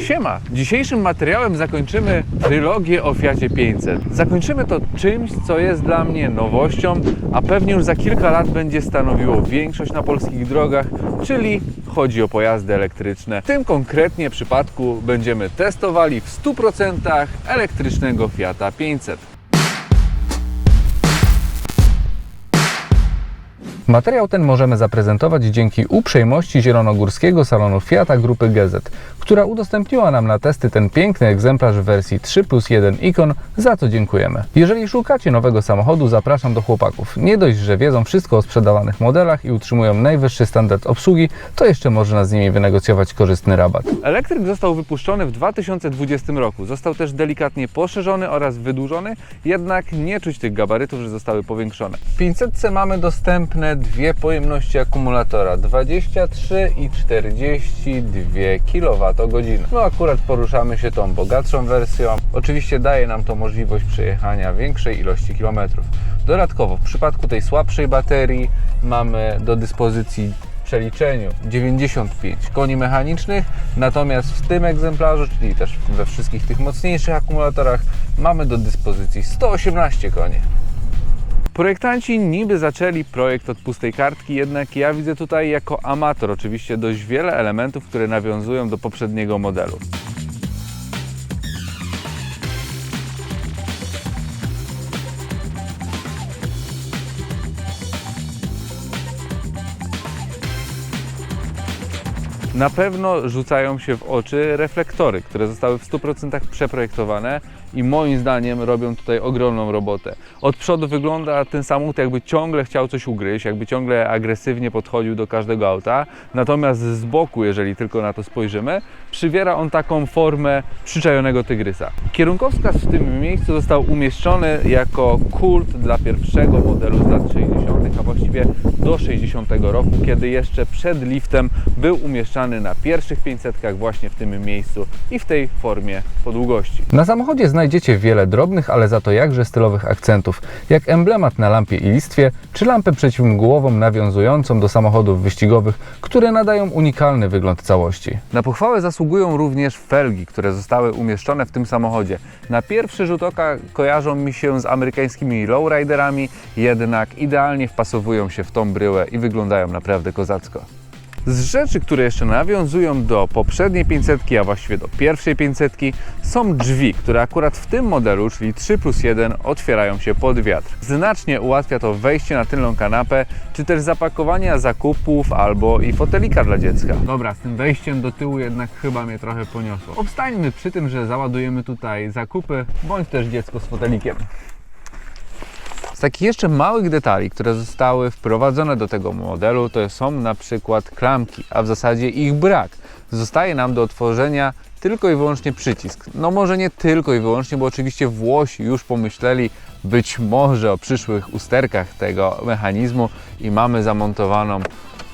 Siema! Dzisiejszym materiałem zakończymy trylogię o Fiacie 500. Zakończymy to czymś, co jest dla mnie nowością, a pewnie już za kilka lat będzie stanowiło większość na polskich drogach, czyli chodzi o pojazdy elektryczne. W tym konkretnie przypadku będziemy testowali w 100% elektrycznego Fiata 500. Materiał ten możemy zaprezentować dzięki uprzejmości zielonogórskiego salonu Fiata Grupy GZ, która udostępniła nam na testy ten piękny egzemplarz w wersji 3 plus 1 Icon, za co dziękujemy. Jeżeli szukacie nowego samochodu, zapraszam do chłopaków. Nie dość, że wiedzą wszystko o sprzedawanych modelach i utrzymują najwyższy standard obsługi, to jeszcze można z nimi wynegocjować korzystny rabat. Elektryk został wypuszczony w 2020 roku. Został też delikatnie poszerzony oraz wydłużony, jednak nie czuć tych gabarytów, że zostały powiększone. W 500 mamy dostępne dwie pojemności akumulatora 23 i 42 kWh. No akurat poruszamy się tą bogatszą wersją. Oczywiście daje nam to możliwość przejechania większej ilości kilometrów. Dodatkowo w przypadku tej słabszej baterii mamy do dyspozycji przeliczeniu 95 koni mechanicznych, natomiast w tym egzemplarzu, czyli też we wszystkich tych mocniejszych akumulatorach mamy do dyspozycji 118 koni. Projektanci niby zaczęli projekt od pustej kartki, jednak ja widzę tutaj jako amator oczywiście dość wiele elementów, które nawiązują do poprzedniego modelu. Na pewno rzucają się w oczy reflektory, które zostały w 100% przeprojektowane i moim zdaniem robią tutaj ogromną robotę. Od przodu wygląda ten samochód jakby ciągle chciał coś ugryźć, jakby ciągle agresywnie podchodził do każdego auta, natomiast z boku, jeżeli tylko na to spojrzymy, przywiera on taką formę przyczajonego tygrysa. Kierunkowskaz w tym miejscu został umieszczony jako kult dla pierwszego modelu z lat 60., a właściwie do 60 roku, kiedy jeszcze przed liftem był umieszczany na pierwszych 500 właśnie w tym miejscu i w tej formie podługości. Na samochodzie znajdziecie wiele drobnych, ale za to jakże stylowych akcentów, jak emblemat na lampie i listwie, czy lampę przeciwmgłową nawiązującą do samochodów wyścigowych, które nadają unikalny wygląd całości. Na pochwałę zasługują również felgi, które zostały umieszczone w tym samochodzie. Na pierwszy rzut oka kojarzą mi się z amerykańskimi lowriderami, jednak idealnie wpasowują się w tą bryłę i wyglądają naprawdę kozacko. Z rzeczy, które jeszcze nawiązują do poprzedniej 500, a właściwie do pierwszej 500, są drzwi, które akurat w tym modelu, czyli 3 plus 1, otwierają się pod wiatr. Znacznie ułatwia to wejście na tylną kanapę, czy też zapakowania zakupów albo i fotelika dla dziecka. Dobra, z tym wejściem do tyłu jednak chyba mnie trochę poniosło. Obstańmy przy tym, że załadujemy tutaj zakupy, bądź też dziecko z fotelikiem. Z takich jeszcze małych detali, które zostały wprowadzone do tego modelu, to są na przykład klamki, a w zasadzie ich brak. Zostaje nam do otworzenia tylko i wyłącznie przycisk. No może nie tylko i wyłącznie, bo oczywiście Włosi już pomyśleli być może o przyszłych usterkach tego mechanizmu i mamy zamontowaną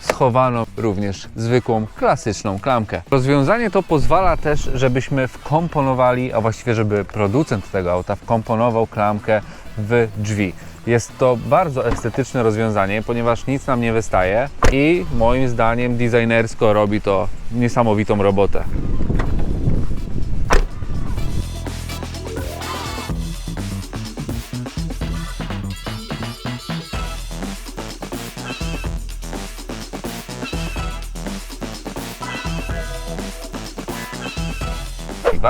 schowaną również zwykłą, klasyczną klamkę. Rozwiązanie to pozwala też, żebyśmy wkomponowali, a właściwie żeby producent tego auta wkomponował klamkę w drzwi. Jest to bardzo estetyczne rozwiązanie, ponieważ nic nam nie wystaje i moim zdaniem designersko robi to niesamowitą robotę.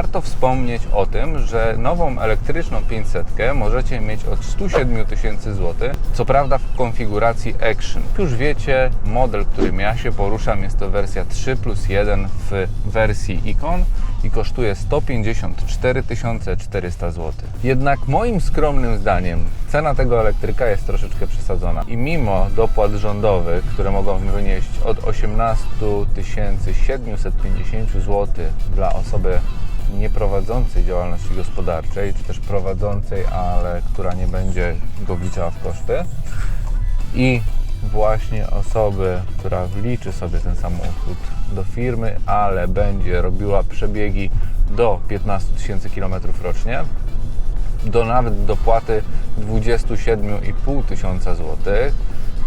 Warto wspomnieć o tym, że nową elektryczną 500 możecie mieć od 107 tysięcy złotych, co prawda w konfiguracji Action. Już wiecie, model, którym ja się poruszam jest to wersja 3 plus 1 w wersji Icon i kosztuje 154 400 zł. Jednak moim skromnym zdaniem cena tego elektryka jest troszeczkę przesadzona i mimo dopłat rządowych, które mogą wynieść od 18 750 zł dla osoby nieprowadzącej działalności gospodarczej, czy też prowadzącej, ale która nie będzie go wliczała w koszty. I właśnie osoby, która wliczy sobie ten samochód do firmy, ale będzie robiła przebiegi do 15 tysięcy km rocznie, do nawet dopłaty 27,5 tysiąca złotych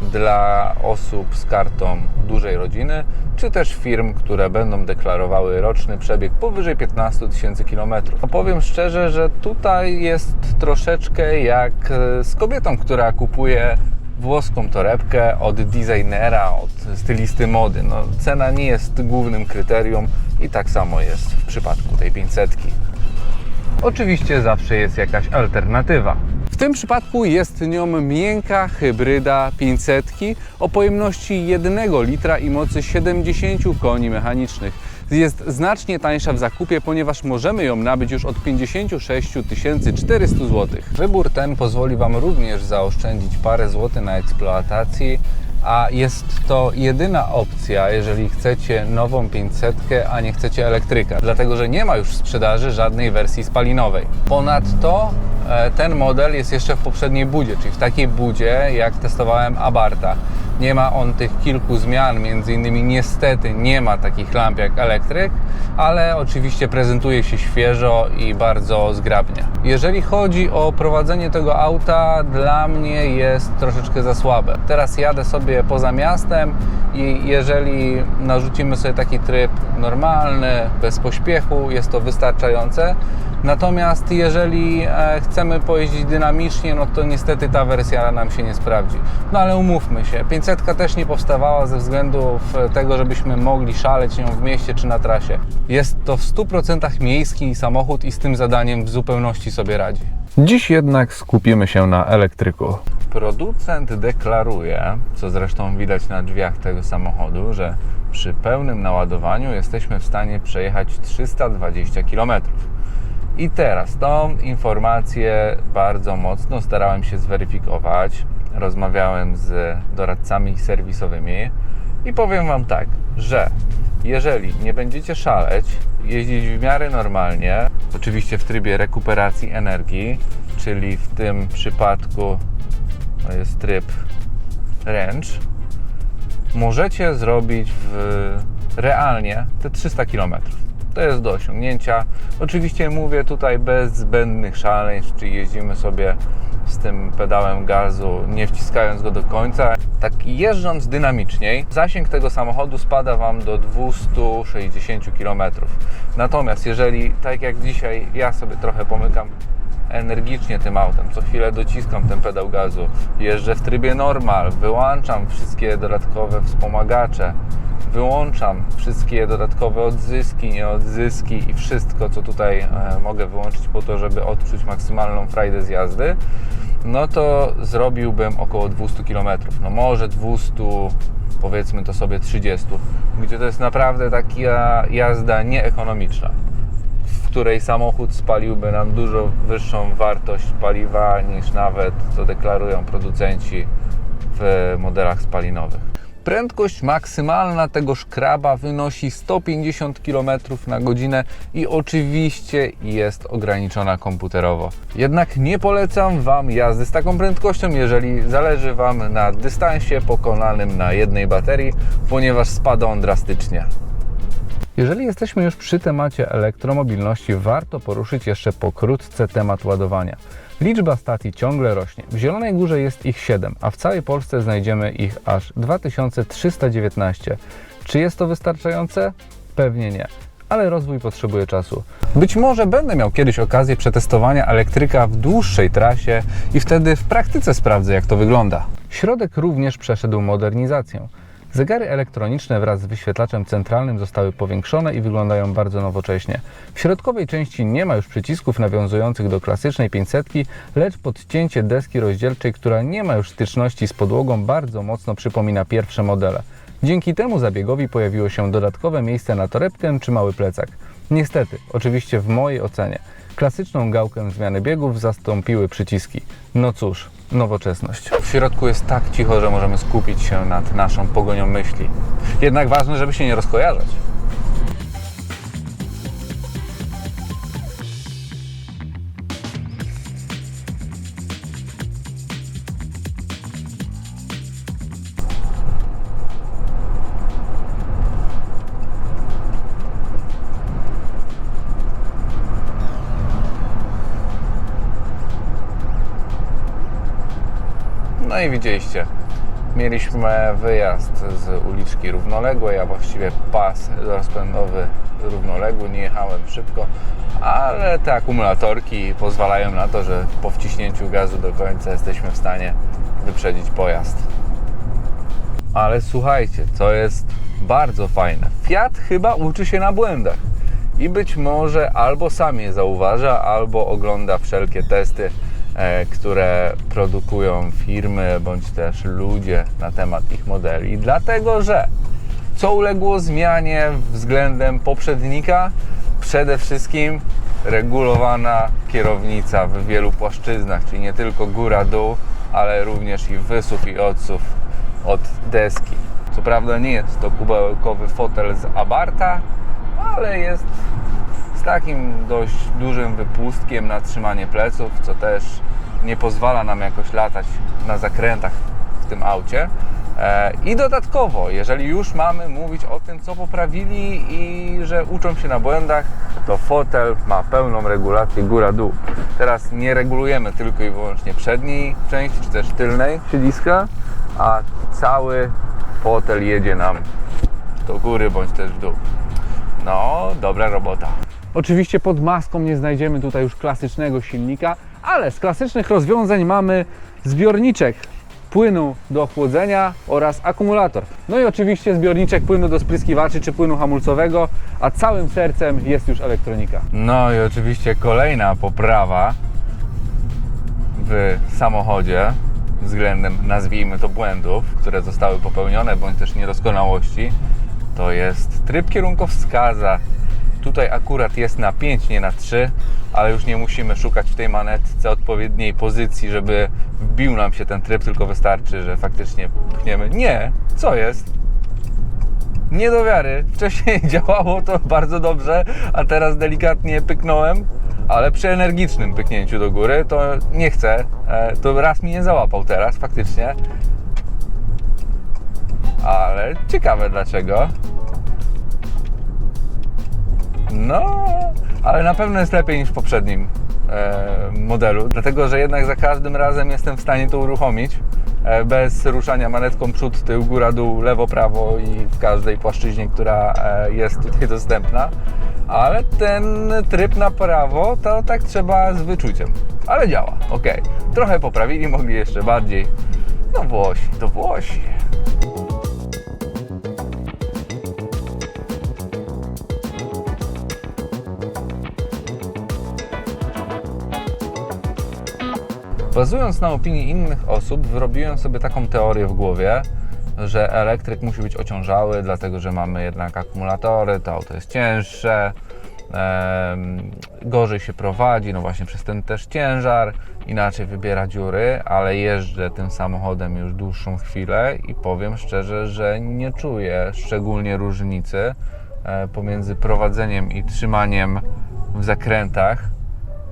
dla osób z kartą dużej rodziny czy też firm, które będą deklarowały roczny przebieg powyżej 15 tysięcy kilometrów. Powiem szczerze, że tutaj jest troszeczkę jak e, z kobietą, która kupuje włoską torebkę od designera, od stylisty mody. No, cena nie jest głównym kryterium i tak samo jest w przypadku tej 500. Oczywiście zawsze jest jakaś alternatywa. W tym przypadku jest nią miękka hybryda 500 o pojemności 1 litra i mocy 70 koni mechanicznych. Jest znacznie tańsza w zakupie, ponieważ możemy ją nabyć już od 56 400 zł. Wybór ten pozwoli Wam również zaoszczędzić parę złotych na eksploatacji, a jest to jedyna opcja, jeżeli chcecie nową 500, a nie chcecie elektryka, dlatego że nie ma już w sprzedaży żadnej wersji spalinowej. Ponadto e, ten model jest jeszcze w poprzedniej budzie, czyli w takiej budzie, jak testowałem Abarta. Nie ma on tych kilku zmian, między innymi niestety nie ma takich lamp jak elektryk, ale oczywiście prezentuje się świeżo i bardzo zgrabnie. Jeżeli chodzi o prowadzenie tego auta, dla mnie jest troszeczkę za słabe. Teraz jadę sobie poza miastem i jeżeli narzucimy sobie taki tryb normalny, bez pośpiechu, jest to wystarczające. Natomiast jeżeli e, chcemy pojeździć dynamicznie, no to niestety ta wersja nam się nie sprawdzi. No ale umówmy się, 500 też nie powstawała ze względu tego, żebyśmy mogli szaleć nią w mieście czy na trasie. Jest to w 100% miejski samochód i z tym zadaniem w zupełności sobie radzi. Dziś jednak skupimy się na elektryku. Producent deklaruje, co zresztą widać na drzwiach tego samochodu, że przy pełnym naładowaniu jesteśmy w stanie przejechać 320 km. I teraz tą informację bardzo mocno starałem się zweryfikować. Rozmawiałem z doradcami serwisowymi i powiem Wam tak, że jeżeli nie będziecie szaleć, jeździć w miarę normalnie, oczywiście w trybie rekuperacji energii, czyli w tym przypadku jest tryb range, możecie zrobić w, realnie te 300 km. To jest do osiągnięcia. Oczywiście mówię tutaj bez zbędnych szaleństw, czyli jeździmy sobie z tym pedałem gazu, nie wciskając go do końca. Tak jeżdżąc dynamiczniej, zasięg tego samochodu spada Wam do 260 km. Natomiast jeżeli, tak jak dzisiaj, ja sobie trochę pomykam energicznie tym autem, co chwilę dociskam ten pedał gazu, jeżdżę w trybie normal, wyłączam wszystkie dodatkowe wspomagacze, wyłączam wszystkie dodatkowe odzyski, nieodzyski i wszystko, co tutaj e, mogę wyłączyć po to, żeby odczuć maksymalną frajdę z jazdy, no to zrobiłbym około 200 km. No może 200, powiedzmy to sobie 30, gdzie to jest naprawdę taka jazda nieekonomiczna, w której samochód spaliłby nam dużo wyższą wartość paliwa niż nawet to deklarują producenci w modelach spalinowych. Prędkość maksymalna tego szkraba wynosi 150 km na godzinę i oczywiście jest ograniczona komputerowo. Jednak nie polecam Wam jazdy z taką prędkością, jeżeli zależy Wam na dystansie pokonanym na jednej baterii, ponieważ spada on drastycznie. Jeżeli jesteśmy już przy temacie elektromobilności, warto poruszyć jeszcze pokrótce temat ładowania. Liczba stacji ciągle rośnie. W Zielonej Górze jest ich 7, a w całej Polsce znajdziemy ich aż 2319. Czy jest to wystarczające? Pewnie nie ale rozwój potrzebuje czasu. Być może będę miał kiedyś okazję przetestowania elektryka w dłuższej trasie i wtedy w praktyce sprawdzę, jak to wygląda. Środek również przeszedł modernizację. Zegary elektroniczne wraz z wyświetlaczem centralnym zostały powiększone i wyglądają bardzo nowocześnie. W środkowej części nie ma już przycisków nawiązujących do klasycznej 500, lecz podcięcie deski rozdzielczej, która nie ma już styczności z podłogą, bardzo mocno przypomina pierwsze modele. Dzięki temu zabiegowi pojawiło się dodatkowe miejsce na torebkę czy mały plecak. Niestety, oczywiście w mojej ocenie, klasyczną gałkę zmiany biegów zastąpiły przyciski. No cóż, nowoczesność. W środku jest tak cicho, że możemy skupić się nad naszą pogonią myśli. Jednak ważne, żeby się nie rozkojarzać. No i widzieliście, Mieliśmy wyjazd z uliczki równoległej, a właściwie pas rozpędowy równoległy. Nie jechałem szybko, ale te akumulatorki pozwalają na to, że po wciśnięciu gazu do końca jesteśmy w stanie wyprzedzić pojazd. Ale słuchajcie, co jest bardzo fajne. Fiat chyba uczy się na błędach i być może albo sam je zauważa, albo ogląda wszelkie testy, które produkują firmy bądź też ludzie na temat ich modeli. Dlatego, że co uległo zmianie względem poprzednika? Przede wszystkim regulowana kierownica w wielu płaszczyznach, czyli nie tylko góra-dół, ale również i wysuw i odsuw od deski. Co prawda nie jest to kubełkowy fotel z Abarta, ale jest z takim dość dużym wypustkiem na trzymanie pleców, co też nie pozwala nam jakoś latać na zakrętach w tym aucie. E, I dodatkowo, jeżeli już mamy mówić o tym, co poprawili i że uczą się na błędach, to fotel ma pełną regulację góra-dół. Teraz nie regulujemy tylko i wyłącznie przedniej części, czy też tylnej siedziska, a cały fotel jedzie nam do góry bądź też w dół. No, dobra robota. Oczywiście pod maską nie znajdziemy tutaj już klasycznego silnika, ale z klasycznych rozwiązań mamy zbiorniczek płynu do chłodzenia oraz akumulator. No i oczywiście zbiorniczek płynu do spryskiwaczy czy płynu hamulcowego, a całym sercem jest już elektronika. No i oczywiście kolejna poprawa w samochodzie względem, nazwijmy to, błędów, które zostały popełnione, bądź też niedoskonałości, to jest tryb kierunkowskaza. Tutaj akurat jest na 5, nie na 3, ale już nie musimy szukać w tej manetce odpowiedniej pozycji, żeby wbił nam się ten tryb, tylko wystarczy, że faktycznie pchniemy. Nie, co jest? Nie do wiary. Wcześniej działało to bardzo dobrze, a teraz delikatnie pyknąłem, ale przy energicznym pyknięciu do góry to nie chcę. E, To raz mi nie załapał teraz, faktycznie. Ale ciekawe dlaczego. No, ale na pewno jest lepiej niż w poprzednim e, modelu, dlatego że jednak za każdym razem jestem w stanie to uruchomić e, bez ruszania manetką przód, tył, góra, dół, lewo, prawo i w każdej płaszczyźnie, która e, jest tutaj dostępna. Ale ten tryb na prawo to tak trzeba z wyczuciem. Ale działa, ok. Trochę poprawili, mogli jeszcze bardziej. No Włosi, to Włosi. Bazując na opinii innych osób, wyrobiłem sobie taką teorię w głowie, że elektryk musi być ociążały, dlatego że mamy jednak akumulatory, to auto jest cięższe, gorzej się prowadzi, no właśnie przez ten też ciężar, inaczej wybiera dziury, ale jeżdżę tym samochodem już dłuższą chwilę i powiem szczerze, że nie czuję szczególnie różnicy e, pomiędzy prowadzeniem i trzymaniem w zakrętach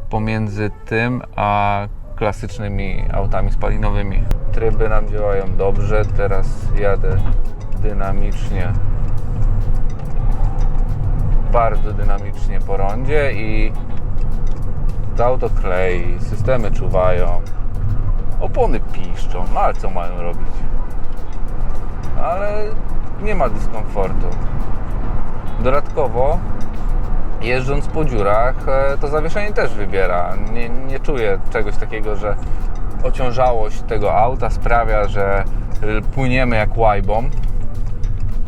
pomiędzy tym a klasycznymi autami spalinowymi. Tryby nam działają dobrze, teraz jadę dynamicznie, bardzo dynamicznie po rondzie i to auto klei, systemy czuwają, opony piszczą, no ale co mają robić? Ale nie ma dyskomfortu. Dodatkowo jeżdżąc po dziurach, e, to zawieszenie też wybiera. Nie, nie czuję czegoś takiego, że ociążałość tego auta sprawia, że płyniemy jak łajbą,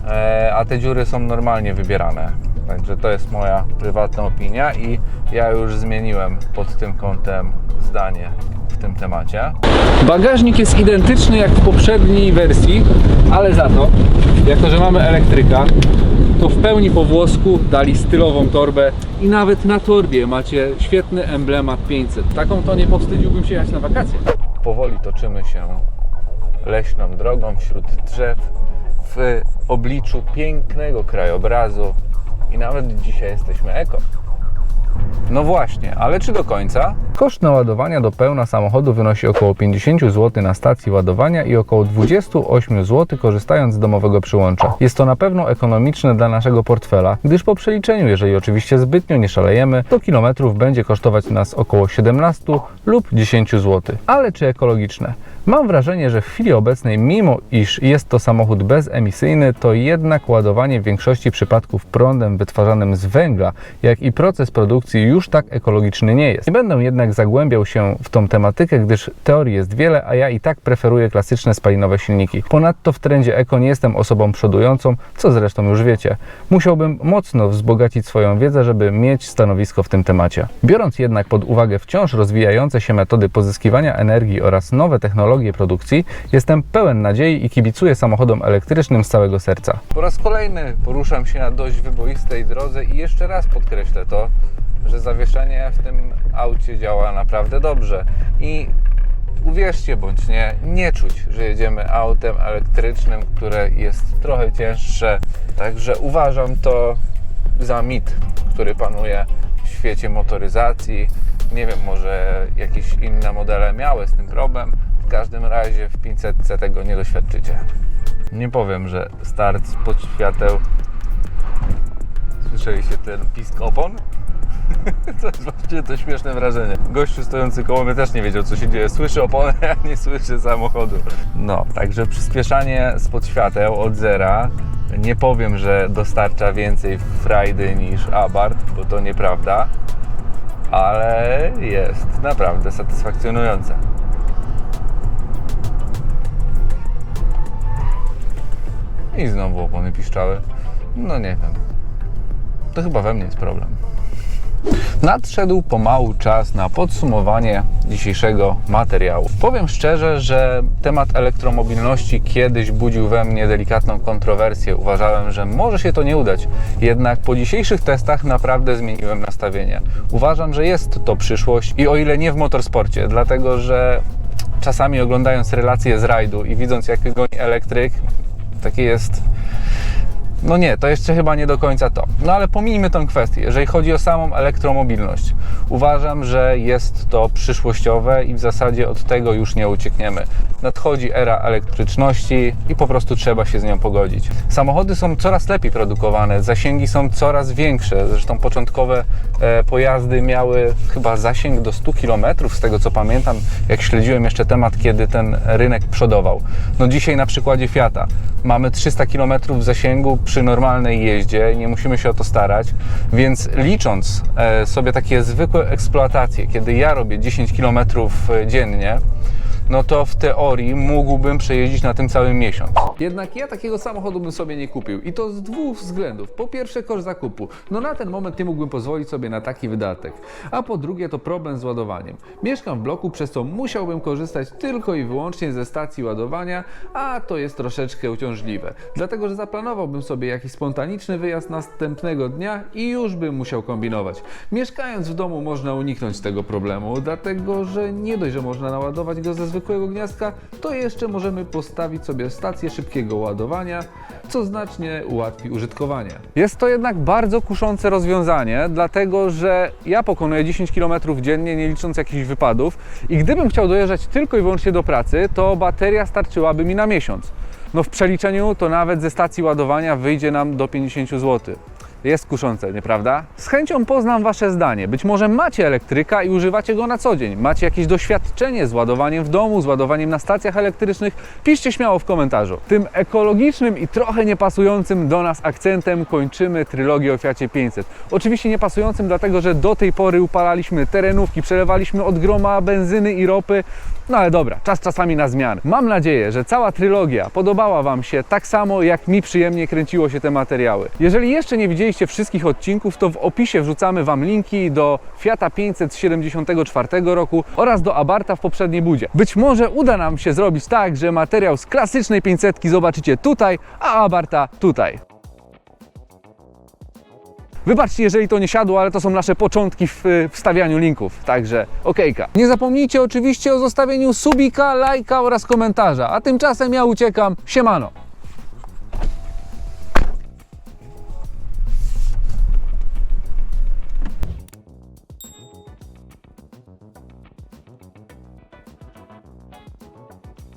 e, a te dziury są normalnie wybierane. Także to jest moja prywatna opinia i ja już zmieniłem pod tym kątem zdanie w tym temacie. Bagażnik jest identyczny jak w poprzedniej wersji, ale za to, jako że mamy elektryka, to w pełni po włosku dali stylową torbę i nawet na torbie macie świetny emblemat 500. Taką to nie powstydziłbym się jechać na wakacje. Powoli toczymy się leśną drogą wśród drzew w obliczu pięknego krajobrazu i nawet dzisiaj jesteśmy eko. No właśnie, ale czy do końca? Koszt naładowania do pełna samochodu wynosi około 50 zł na stacji ładowania i około 28 zł korzystając z domowego przyłącza. Jest to na pewno ekonomiczne dla naszego portfela, gdyż po przeliczeniu, jeżeli oczywiście zbytnio nie szalejemy, to kilometrów będzie kosztować nas około 17 lub 10 zł. Ale czy ekologiczne? Mam wrażenie, że w chwili obecnej, mimo iż jest to samochód bezemisyjny, to jednak ładowanie w większości przypadków prądem wytwarzanym z węgla, jak i proces produkcji już tak ekologiczny nie jest. Nie będę jednak zagłębiał się w tą tematykę, gdyż teorii jest wiele, a ja i tak preferuję klasyczne spalinowe silniki. Ponadto w trendzie eko nie jestem osobą przodującą, co zresztą już wiecie. Musiałbym mocno wzbogacić swoją wiedzę, żeby mieć stanowisko w tym temacie. Biorąc jednak pod uwagę wciąż rozwijające się metody pozyskiwania energii oraz nowe technologie produkcji, jestem pełen nadziei i kibicuję samochodom elektrycznym z całego serca. Po raz kolejny poruszam się na dość wyboistej drodze i jeszcze raz podkreślę to, że zawieszenie w tym aucie działa naprawdę dobrze i uwierzcie bądź nie, nie czuć, że jedziemy autem elektrycznym, które jest trochę cięższe. Także uważam to za mit, który panuje w świecie motoryzacji. Nie wiem, może jakieś inne modele miały z tym problem. W każdym razie w 500 tego nie doświadczycie. Nie powiem, że start spod świateł. Słyszeliście ten pisk opon? To jest właściwie to śmieszne wrażenie. Gościu stojący koło mnie też nie wiedział, co się dzieje. Słyszy oponę, a nie słyszy samochodu. No, także przyspieszanie spod świateł od zera. Nie powiem, że dostarcza więcej frajdy niż Abarth, bo to nieprawda, ale jest naprawdę satysfakcjonujące. I znowu opony piszczały. No nie wiem. To chyba we mnie jest problem. Nadszedł pomału czas na podsumowanie dzisiejszego materiału. Powiem szczerze, że temat elektromobilności kiedyś budził we mnie delikatną kontrowersję. Uważałem, że może się to nie udać. Jednak po dzisiejszych testach naprawdę zmieniłem nastawienie. Uważam, że jest to przyszłość i o ile nie w motorsporcie, dlatego że czasami oglądając relacje z rajdu i widząc jak goni elektryk, takie jest no nie, to jeszcze chyba nie do końca to. No ale pomijmy tę kwestię. Jeżeli chodzi o samą elektromobilność, uważam, że jest to przyszłościowe i w zasadzie od tego już nie uciekniemy. Nadchodzi era elektryczności i po prostu trzeba się z nią pogodzić. Samochody są coraz lepiej produkowane, zasięgi są coraz większe. Zresztą początkowe e, pojazdy miały chyba zasięg do 100 km, z tego co pamiętam, jak śledziłem jeszcze temat, kiedy ten rynek przodował. No dzisiaj na przykładzie Fiata mamy 300 km zasięgu przy normalnej jeździe, nie musimy się o to starać, więc licząc e, sobie takie zwykłe eksploatacje, kiedy ja robię 10 km dziennie, no to w teorii mógłbym przejeździć na tym cały miesiąc. Jednak ja takiego samochodu bym sobie nie kupił i to z dwóch względów. Po pierwsze koszt zakupu. No na ten moment nie mógłbym pozwolić sobie na taki wydatek. A po drugie to problem z ładowaniem. Mieszkam w bloku, przez co musiałbym korzystać tylko i wyłącznie ze stacji ładowania, a to jest troszeczkę uciążliwe. Dlatego, że zaplanowałbym sobie jakiś spontaniczny wyjazd następnego dnia i już bym musiał kombinować. Mieszkając w domu można uniknąć tego problemu, dlatego że nie dość, że można naładować go ze zwykłego gniazdka, to jeszcze możemy postawić sobie stację szybkiego ładowania, co znacznie ułatwi użytkowanie. Jest to jednak bardzo kuszące rozwiązanie, dlatego że ja pokonuję 10 km dziennie, nie licząc jakichś wypadów i gdybym chciał dojeżdżać tylko i wyłącznie do pracy, to bateria starczyłaby mi na miesiąc. No w przeliczeniu to nawet ze stacji ładowania wyjdzie nam do 50 zł. Jest kuszące, nieprawda? Z chęcią poznam Wasze zdanie. Być może macie elektryka i używacie go na co dzień. Macie jakieś doświadczenie z ładowaniem w domu, z ładowaniem na stacjach elektrycznych? Piszcie śmiało w komentarzu. Tym ekologicznym i trochę niepasującym do nas akcentem kończymy trylogię o Fiacie 500. Oczywiście niepasującym dlatego, że do tej pory upalaliśmy terenówki, przelewaliśmy od groma benzyny i ropy. No ale dobra, czas czasami na zmian. Mam nadzieję, że cała trylogia podobała Wam się tak samo, jak mi przyjemnie kręciło się te materiały. Jeżeli jeszcze nie widzieliście wszystkich odcinków, to w opisie wrzucamy Wam linki do Fiata 500 z 74 roku oraz do Abarta w poprzedniej budzie. Być może uda nam się zrobić tak, że materiał z klasycznej 500 zobaczycie tutaj, a Abarta tutaj. Wybaczcie, jeżeli to nie siadło, ale to są nasze początki w y, wstawianiu linków, także okejka. Nie zapomnijcie oczywiście o zostawieniu subika, lajka oraz komentarza, a tymczasem ja uciekam, siemano.